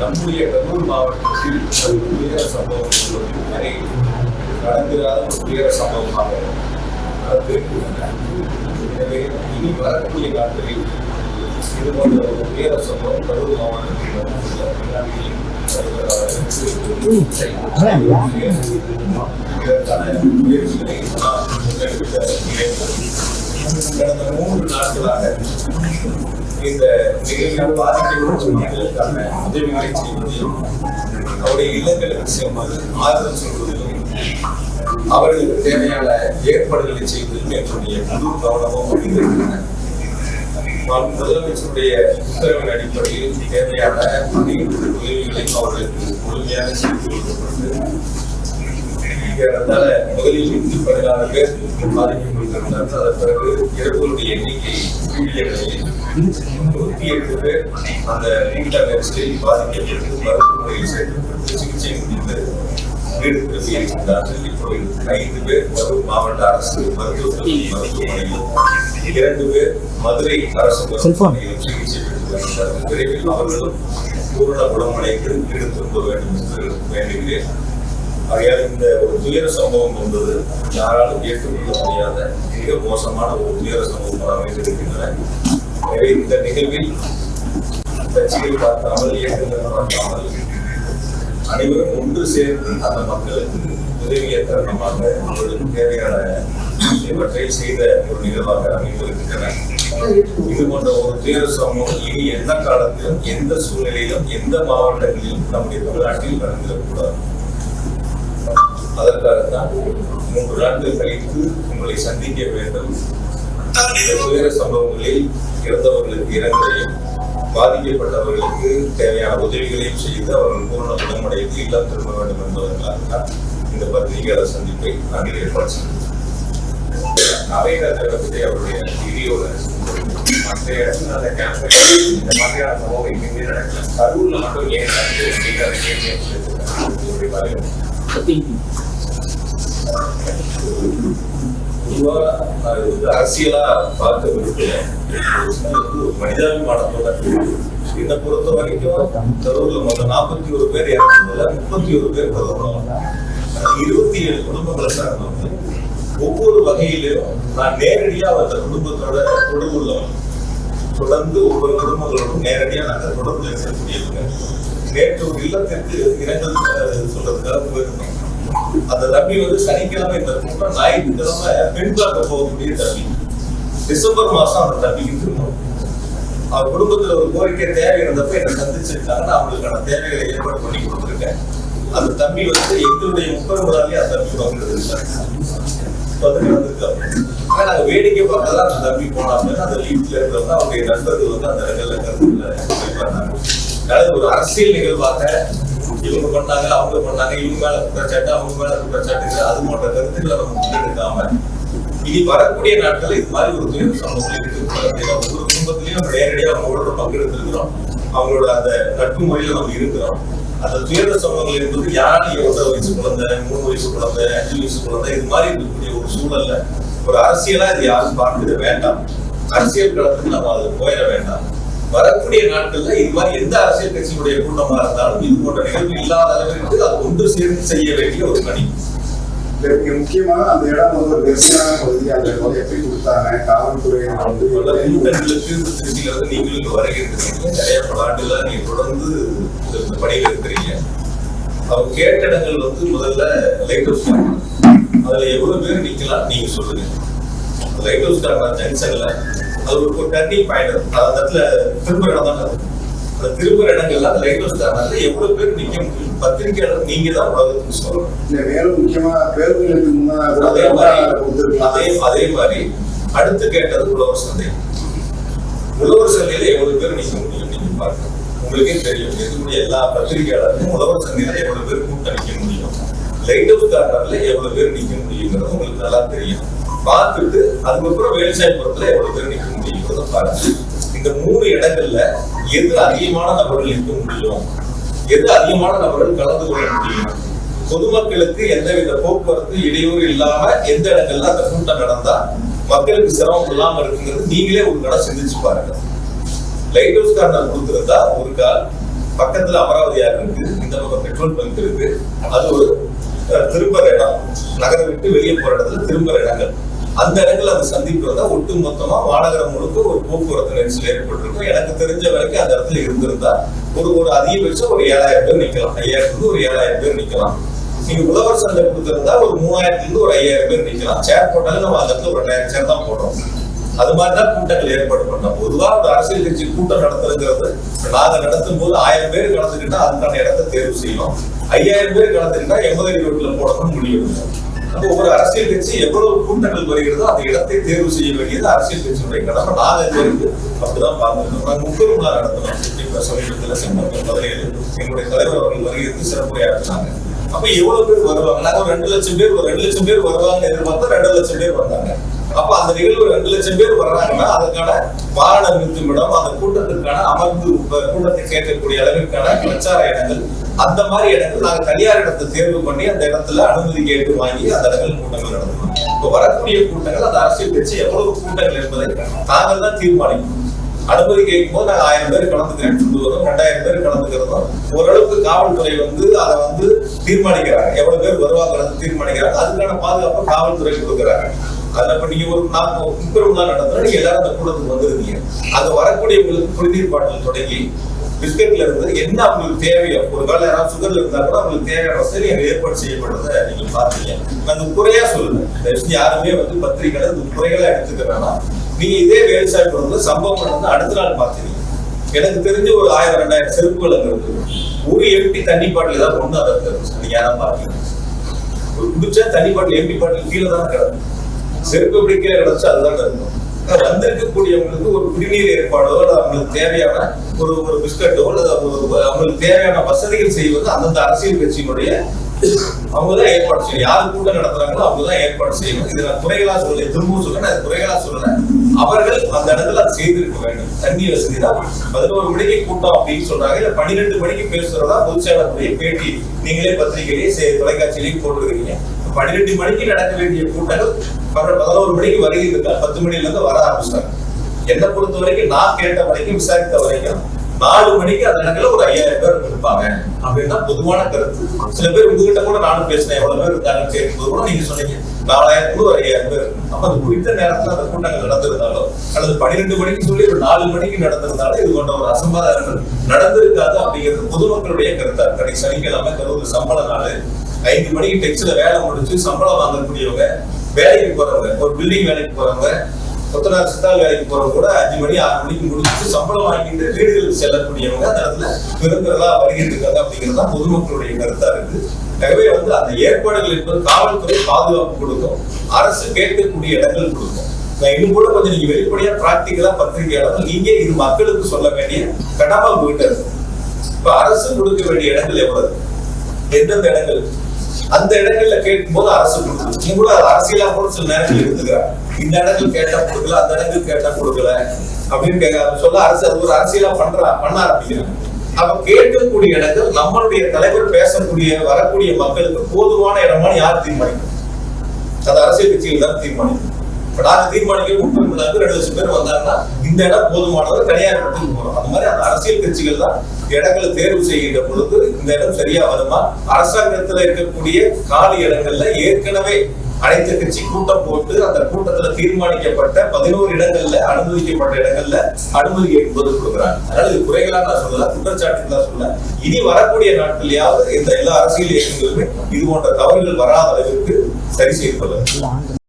நம்முடைய கரூர் மாவட்டத்தில் அது துயர சம்பவம் வரை நடந்திராத ஒரு துயர சம்பவமாக எனவே இனி வரக்கூடிய நாட்களில் இது போன்ற ஒரு துயர சம்பவம் கரூர் மாவட்டத்தில் இதற்கான முயற்சிகளை கடந்த மூன்று நாட்களாக இந்த நிகழ்வில் பாதிக்கப்பட்ட மக்களுக்கான உதவிகளை செய்வதிலும் அவருடைய இல்லங்களுக்கு செல்வது ஆறுதல் சொல்வதிலும் அவர்களுக்கு தேவையான ஏற்பாடுகளை செய்வதிலும் என்னுடைய முழு கவனமும் அமைந்திருக்கின்றன நான் முதலமைச்சருடைய உத்தரவின் அடிப்படையில் தேவையான அனைத்து உதவிகளையும் அவர்களுக்கு முழுமையாக செய்து கொடுக்கப்பட்டு ஏறத்தாழ முதலில் இந்து பதினாறு பேர் பாதிக்கப்பட்டிருந்தார்கள் அதன் பிறகு இறப்புகளுடைய எண்ணிக்கை கூடிய நிலையில் நூற்றி எட்டு பேர் அந்த கூட்ட நெரிசலில் பாதிக்கப்பட்டு மருத்துவமனையில் சேர்க்கப்பட்டு சிகிச்சை முடிந்து வீடு திரும்பி இருக்கின்றார்கள். இப்பொழுது ஐந்து பேர் கரூர் மாவட்ட அரசு மருத்துவமனை மருத்துவமனையில் இரண்டு பேர் மதுரை அரசு மருத்துவமனையில் சிகிச்சை பெற்று வருகிறார்கள் விரைவில் அவர்களும் பூரண குணமடைந்து வீடு திரும்ப வேண்டும் என்று வேண்டுகிறேன். ஆகையால் இந்த ஒரு துயர சம்பவம் என்பது யாராலும் ஏற்றுக்கொள்ள முடியாத மிக மோசமான ஒரு துயர சம்பவமாக அமைந்திருக்கின்றன. எனவே இந்த நிகழ்வில் கட்சிகள் பார்க்காமல் இயக்கங்கள் பார்க்காமல் அனைவரும் ஒன்று சேர்ந்து அந்த மக்களுக்கு உதவிய தருணமாக அவர்களுக்கு தேவையான இவற்றை செய்த ஒரு நிகழ்வாக அமைந்திருக்கின்றன. இது போன்ற ஒரு துயர சமூகம் இனி எந்த காலத்திலும் எந்த சூழ்நிலையிலும் எந்த மாவட்டங்களிலும் நம்முடைய தமிழ்நாட்டில் நடந்திடக்கூடாது. அதற்காகத்தான் மூன்று நாட்கள் கழித்து உங்களை சந்திக்க வேண்டும். இந்த துயர சம்பவங்களில் இறந்தவர்களுக்கு இரங்கலையும் பாதிக்கப்பட்டவர்களுக்கு தேவையான உதவிகளையும் செய்து அவர்கள் பூரண குணமடைந்து இல்லம் திரும்ப வேண்டும் என்பதற்காகத்தான் இந்த பத்திரிகையாளர் சந்திப்பை நாங்கள் ஏற்பாடு செய்தோம். அவைகளை பற்றி அவருடைய வீடியோல மற்ற இடத்துல அந்த இந்த மாதிரியான சம்பவம் எங்கேயுமே நடக்கல. கரூர்ல மட்டும் ஏன் நடக்குது அப்படிங்கிற கேள்வியை அரசியலா பார்க்க விரும்புகிறேன் மனிதாபிமானத்தோட என்னை பொறுத்த வரைக்கும் கரூர்ல மொத்தம் நாற்பத்தி ஒரு பேர் இறந்ததுல முப்பத்தி ஒரு பேர் கரூர்ல இருபத்தி ஏழு குடும்பங்களை சார்ந்தவங்க ஒவ்வொரு வகையிலும் நான் நேரடியா அந்த குடும்பத்தோட தொடர்பு உள்ளவன். தொடர்ந்து ஒவ்வொரு குடும்பங்களோடும் நேரடியா நாங்கள் தொடர்பு இருக்கக்கூடியவங்க நேற்று ஒரு இல்லத்திற்கு இரங்கல் சொல்றதுக்காக போயிருந்தோம். அந்த தம்பி வந்து சனிக்கிழமை இந்த கூட்டம் ஞாயிற்றுக்கிழமை பெண் பார்க்க போகக்கூடிய தம்பி. டிசம்பர் மாசம் அந்த தம்பிக்கு திருமணம். அவர் குடும்பத்துல ஒரு கோரிக்கை தேவை இருந்தப்ப என்னை சந்திச்சிருக்காங்க நான் அவங்களுக்கான தேவைகளை ஏற்பாடு பண்ணி கொடுத்துருக்கேன். அந்த தம்பி வந்து எங்களுடைய முப்பெருமளாலே அந்த தம்பி பங்கிருக்காங்க வந்து ஆனா நாங்க வேடிக்கை பார்க்கதான் அந்த தம்பி போனாங்க. அந்த லீவ்ல இருக்கிறவங்க அவருடைய நண்பர்கள் வந்து அந்த இடங்கள்ல கருத்துல அதாவது ஒரு அரசியல் நிகழ்வாக இவங்க பண்ணாங்க அவங்க பண்ணாங்க இவங்க மேல குற்றச்சாட்டு அவங்க மேல குற்றச்சாட்டு அது போன்ற கருத்துக்களை நம்ம முன்னெடுக்காம இனி வரக்கூடிய நாட்கள் இது மாதிரி ஒரு துயர சம்பவங்கள் இருக்கு ஒவ்வொரு குடும்பத்திலையும் நம்ம நேரடியாக அவங்களோட பங்கெடுத்திருக்கிறோம். அவங்களோட அந்த நட்பு முறையில நம்ம இருக்கிறோம். அந்த துயர சம்பவங்கள் என்பது யாரும் எவ்வளவு வயசு குழந்தை மூணு வயசு குழந்தை அஞ்சு வயசு குழந்தை இது மாதிரி இருக்கக்கூடிய ஒரு சூழல்ல ஒரு அரசியலா இது யாரும் பார்த்துட வேண்டாம். அரசியல் களத்துக்கு நம்ம அது போயிட வேண்டாம். வரக்கூடிய நாட்கள்ல இது மாதிரி எந்த அரசியல் கட்சியினுடைய கூட்டமா இருந்தாலும் இது போன்ற நிகழ்வு இல்லாத அளவிற்கு அது ஒன்று சேர்ந்து செய்ய வேண்டிய ஒரு பணி. இதற்கு முக்கியமாக அந்த இடம் வந்து ஒரு பகுதி. அந்த இடம் எப்படி கொடுத்தாங்க? காவல்துறை வந்து கூட்டங்களுக்கு திருச்சியில இருந்து நீங்களும் வருகை இருக்கிறீங்க நிறைய பல ஆண்டுகளா நீங்க தொடர்ந்து இந்த பணியில இருக்கிறீங்க. அவங்க கேட்ட இடங்கள் வந்து முதல்ல லைட் ஹவுஸ் அதுல எவ்வளவு பேர் நிக்கலாம்? நீங்க சொல்லுங்க. லைட் ஹவுஸ் ஜங்ஷன்ல அது ஒரு டர்னிங் பாயிண்ட் அந்த இடத்துல திரும்ப இடம் தான் அது. அந்த திரும்ப இடங்கள்ல அந்த லைட் காரணத்துல எவ்வளவு பேர் நிக்க முடியும்? பத்திரிகையாளர் நீங்க தான் உலகத்துக்கு சொல்லணும் இல்ல மேலும் முக்கியமா பேருந்துகளுக்கு முன்னாடி அதே மாதிரி அதே அதே மாதிரி அடுத்து கேட்டது உழவர் சந்தை. உழவர் சந்தையில எவ்வளவு பேர் நிக்க முடியும் நீங்க பாருங்க உங்களுக்கே தெரியும். இருக்கக்கூடிய எல்லா பத்திரிகையாளருக்கும் உழவர் சந்தையில எவ்வளவு பேர் கூட்டம் நிக்க முடியும்? லைட் ஹவுஸ் கார்னர்ல எவ்வளவு பேர் நிக்க முடியுங்கிறது உங்களுக்கு நல்லா தெரியும். பார்த்துட்டு அதுக்கப்புறம் வேலுசாயபுரத்துல எவ்வளவு பேர் நிற்க முடியுங்கிறத பாருங்க இந்த மூணு இடங்கள்ல எது அதிகமான நபர்கள் நிற்க முடியும்? எது அதிகமான நபர்கள் கலந்து கொள்ள முடியும்? பொதுமக்களுக்கு எந்தவித போக்குவரத்து இடையூறு இல்லாம எந்த இடங்கள்ல அந்த கூட்டம் நடந்தா மக்களுக்கு சிரமம் இல்லாம இருக்குங்கிறது நீங்களே ஒரு கடை சிந்திச்சு பாருங்க. லைட் ஹவுஸ் கார்னர் கொடுத்திருந்தா ஒரு கால் பக்கத்துல அமராவதி இருக்கு. இந்த பக்கம் பெட்ரோல் பங்க் இருக்கு. அது ஒரு அஹ், திரும்புற இடம் நகரை விட்டு வெளியே போற இடத்துல திரும்புற இடங்கள் அந்த இடத்துல அது சந்திப்பு ஒட்டு மொத்தமா மாநகரம் முழுக்க ஒரு போக்குவரத்து நெரிசல் ஏற்பட்டிருக்கும். எனக்கு தெரிஞ்ச வரைக்கும் அந்த இடத்துல இருந்திருந்தா ஒரு ஒரு அதிகபட்சம் ஒரு ஏழாயிரம் பேர் நிக்கலாம். ஐயாயிரத்துலேருந்து ஒரு ஏழாயிரம் பேர் நிக்கலாம். நீங்க உழவர் சந்தை கொடுத்திருந்தா ஒரு மூவாயிரத்துல இருந்து ஒரு ஐயாயிரம் பேர் நிக்கலாம். சேர் போட்டாலும் நம்ம அந்த இடத்துல ஒரு ரெண்டாயிரம் சேர் தான் போடுறோம் அது மாதிரிதான் கூட்டங்கள் ஏற்பாடு பண்ணோம் பொதுவா ஒரு அரசியல் கட்சி கூட்டம் நடத்துறதுங்கிறது நாங்க நடத்தும் போது ஆயிரம் பேர் கலந்துக்கிட்டா அதுக்கான இடத்தை தேர்வு செய்யணும். ஐயாயிரம் பேர் கலந்துக்கிட்டா எண்பது அடி ரோட்ல போடணும்னு முடிவு அப்போ ஒரு அரசியல் கட்சி எவ்வளவு கூட்டங்கள் வருகிறதோ அந்த இடத்தை தேர்வு செய்ய வேண்டியது அரசியல் கட்சியினுடைய கடமை. நாங்க இது அப்படிதான் பார்த்துருக்கோம் நாங்கள் முப்பது நாள் நடத்தினோம் இப்ப சமீபத்துல செப்டம்பர் பதினேழு எங்களுடைய தலைவர் அவர்கள் வருகிறது சிறப்புரையாற்றினாங்க அப்ப எவ்வளவு பேர் வருவாங்க? நாங்க ரெண்டு லட்சம் பேர் ரெண்டு லட்சம் பேர் வருவாங்க எதிர்பார்த்தா ரெண்டு லட்சம் பேர் வந்தாங்க. அப்ப அந்த நிகழ்வு ரெண்டு லட்சம் பேர் வர்றாங்கன்னா அதுக்கான வாகன நிறுத்துமிடம் அந்த கூட்டத்திற்கான அமர்ந்து கூட்டத்தை கேட்கக்கூடிய அளவிற்கான பிரச்சார இடங்கள் அந்த மாதிரி இடத்துல நாங்க தனியார் இடத்தை தேர்வு பண்ணி அந்த இடத்துல அனுமதி கேட்டு வாங்கி அந்த இடங்கள் கூட்டங்கள் நடத்துவோம் இப்ப வரக்கூடிய கூட்டங்கள் அந்த அரசியல் கட்சி எவ்வளவு கூட்டங்கள் என்பதை நாங்கள் தான் தீர்மானிக்கணும். அனுமதி கேட்கும் போது நாங்க ஆயிரம் பேர் கலந்துக்கிறேன்னு சொல்லி வரோம் ரெண்டாயிரம் பேர் கலந்துக்கிறதும் ஓரளவுக்கு காவல்துறை வந்து அதை வந்து தீர்மானிக்கிறாங்க. எவ்வளவு பேர் வருவாங்கிறது தீர்மானிக்கிறாங்க. அதுக்கான பாதுகாப்பு காவல்துறை கொடுக்குறாங்க. அதுல இப்ப நீங்க ஒரு நாற்பது முப்பது நாள் நடந்தா நீங்க எல்லாரும் அந்த கூட்டத்துக்கு வந்துருந்தீங்க அங்க வரக்கூடியவங்களுக்கு குடிநீர் பாட்டில் தொடங்கி பிஸ்கட்ல இருந்து என்ன அவங்களுக்கு தேவையோ ஒரு வேலை யாராவது சுகர்ல இருந்தா கூட அவங்களுக்கு தேவையான வசதி அங்கே ஏற்பாடு செய்யப்படுறத நீங்க பாத்தீங்க அந்த குறையா சொல்லுங்க யாருமே வந்து பத்திரிக்கை இது குறைகளா எடுத்துக்கிறானா நீங்க இதே வேலுசாமி சம்பவம் வந்து அடுத்த நாள் பாத்தீங்க எனக்கு தெரிஞ்ச ஒரு ஆயிரம் ரெண்டாயிரம் செருப்புகள் அங்க இருக்கு ஒரு எம்டி தண்ணி பாட்டில் ஏதாவது ஒண்ணு அதை நீங்க யாரும் பாத்தீங்க ஒரு குடிச்சா தண்ணி பாட்டில் எம்டி பாட்டில் கீழே தான் கிடக்கும். செருப்பு எப்படி கீழே கிடச்சா அதுதான் கிடக்கும். வந்திருக்கக்கூடியவங்களுக்கு ஒரு குடிநீர் ஏற்பாடோ அல்லது அவங்களுக்கு தேவையான ஒரு ஒரு பிஸ்கட்டோ அல்லது அவங்களுக்கு தேவையான வசதிகள் செய்வது அந்தந்த அரசியல் கட்சியினுடைய அவங்க தான் ஏற்பாடு செய்யணும். யாரு கூட்டம் நடத்துறாங்களோ அவங்க தான் ஏற்பாடு செய்யணும். இது நான் குறைகளா சொல்ல திரும்பவும் சொல்ல நான் குறைகளா சொல்லல. அவர்கள் அந்த இடத்துல அதை செய்திருக்க வேண்டும். தண்ணி வசதி தான். பதினோரு மணிக்கு கூட்டம் அப்படின்னு சொல்றாங்க. இல்ல பன்னிரெண்டு மணிக்கு பேசுறதா பொதுச்செயலாளருடைய பேட்டி நீங்களே பத்திரிகையிலேயே செ- தொலைக்காட்சியிலையும் போட்டிருக்கீங்க. பன்னிரெண்டு மணிக்கு நடக்க வேண்டிய கூட்டங்கள் பதினோரு மணிக்கு வருகிறது பத்து மணில இருந்து வர ஆரம்பிச்சாங்க என்னை பொறுத்த வரைக்கும் நான் கேட்ட வரைக்கும் விசாரித்த வரைக்கும் நாலு மணிக்கு அந்த இடத்துல ஒரு ஐயாயிரம் பேர் இருப்பாங்க அப்படின்னா பொதுவான கருத்து. சில பேர் உங்ககிட்ட கூட நானும் பேசினேன். எவ்வளவு பேர் இருக்காங்கன்னு கேட்கும்போது கூட நீங்க சொன்னீங்க. நாலாயிரம் ஒரு ஐயாயிரம் பேர். அப்ப அது குறித்த நேரத்துல அந்த கூட்டங்கள் நடந்திருந்தாலோ அல்லது பன்னிரெண்டு மணிக்கு சொல்லி ஒரு நாலு மணிக்கு நடந்திருந்தாலும் இது கொண்ட ஒரு அசம்பாதாரங்கள் நடந்திருக்காது அப்படிங்கிறது பொதுமக்களுடைய கருத்தா கடை சனிக்கிழமை கரூர் சம்பள நாள். ஐந்து மணிக்கு டெக்ஸ்ட்ல வேலை முடிச்சு சம்பளம் வாங்கக்கூடியவங்க வேலைக்கு போறவங்க ஒரு பில்டிங் வேலைக்கு போறவங்க கொத்தனார் சித்தாள் வேலைக்கு போறவங்க கூட அஞ்சு மணி ஆறு மணிக்கு முடிச்சுட்டு சம்பளம் வாங்கிட்டு வீடுகளுக்கு செல்லக்கூடியவங்க அந்த இடத்துல பெருந்தரலா வருகிட்டு இருக்காங்க அப்படிங்கிறது தான் பொதுமக்களுடைய கருத்தா இருக்கு. ஆகவே வந்து அந்த ஏற்பாடுகள் என்பது காவல்துறை பாதுகாப்பு கொடுக்கும். அரசு கேட்கக்கூடிய இடங்கள் கொடுக்கும். நான் இன்னும் கூட கொஞ்சம் நீங்க வெளிப்படையா பிராக்டிக்கலா பத்திரிகையாளர் நீங்க இது மக்களுக்கு சொல்ல வேண்டிய கடமை உங்ககிட்ட இருக்கு. இப்ப அரசு கொடுக்க வேண்டிய இடங்கள் எவ்வளவு? எந்தெந்த இடங்கள்? அந்த இடங்கள்ல கேட்கும்போது அரசு கொடுக்குது. நீங்க கூட அரசியலா கூட சில நேரங்கள் இருந்துக்கிறாங்க இந்த இடங்கள் கேட்டா கொடுக்கல அந்த இடங்கள் கேட்டா கொடுக்கல அப்படின்னு கேட்க சொல்ல அரசு அது ஒரு அரசியலா பண்றா பண்ண ஆரம்பிக்கிறாங்க அப்ப கேட்கக்கூடிய இடங்கள் நம்மளுடைய தலைவர் பேசக்கூடிய வரக்கூடிய மக்களுக்கு போதுமான இடமா யார் தீர்மானிக்கும்? அது அரசியல் கட்சியில் தான் தீர்மானிக்கும். இப்ப நாங்க தீர்மானிக்க முப்பது ரெண்டு லட்சம் பேர் வந்தாங்கன்னா இந்த இடம் போதுமானது தனியார் இடத்துக்கு போறோம் அந்த மாதிரி அந்த அரசியல் கட்சிகள் தான் இடங்களை தேர்வு செய்கின்ற பொழுது இந்த இடம் சரியா வருமா? அரசாங்கத்துல இருக்கக்கூடிய காலி இடங்கள்ல ஏற்கனவே அனைத்து கட்சி கூட்டம் போட்டு அந்த கூட்டத்துல தீர்மானிக்கப்பட்ட பதினோரு இடங்கள்ல அனுமதிக்கப்பட்ட இடங்கள்ல அனுமதி என்பது கொடுக்குறாங்க. அதனால இது குறைகளா நான் சொல்லல குற்றச்சாட்டு தான் சொல்ல இனி வரக்கூடிய நாட்களையாவது இந்த எல்லா அரசியல் இயக்கங்களுமே இது போன்ற தவறுகள் வராத அளவிற்கு சரி செய்து கொள்ள